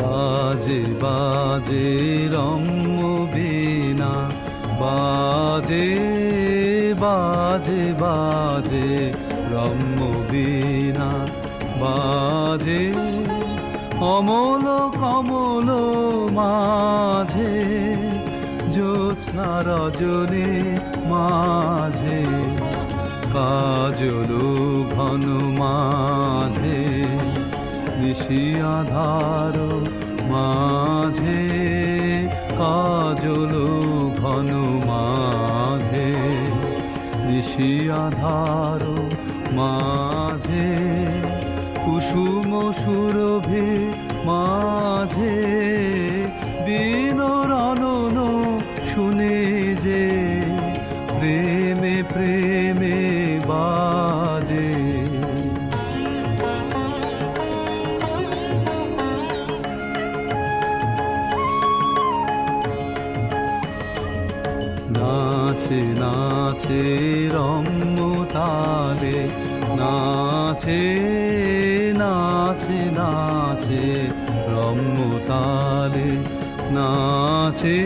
বাজে বাজে রম্য বীণা বাজে বাজে বাজে রম্য বীণা বাজে, অমল, কমল মাঝে, জ্যোৎস্না রজনী মাঝে। কাজল, ঘন মাঝে নিশি আধার মাঝে কাজল ঘন মাঝে। নিশি আধার মাঝে কুসুম সুরভে মাঝে বিনরনন নাচে নাচে রম্য তালে, নাচে নাচে নাচে রম্য তালে, নাচে,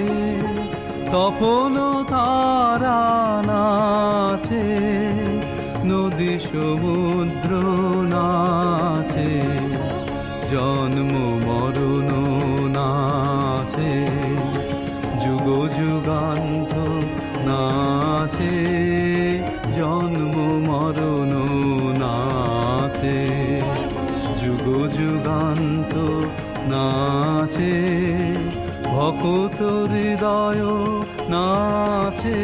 তপন তারা নাচে, নদী সমুদ্র নাচে, জন্ম মরণ নাচে যুগ যুগান্ত নাচে ভকত হৃদয় নাচে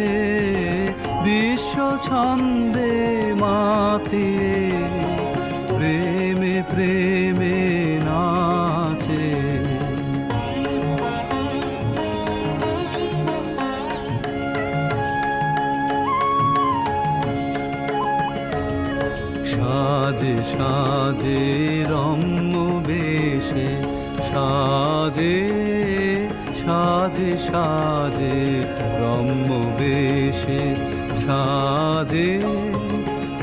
বিশ্ব ছন্দে মাতে প্রেমে প্রেমে সাজে সাজে রম্য বেশে, সাজে সাজে সাজে রম্য বেশে, সাজে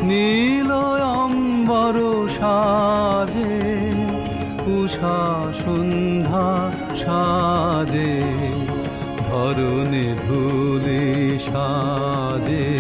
নীল অম্বর সাজে, উষা সন্ধ্যা সাজে, ধরণে ধুলে সাজে।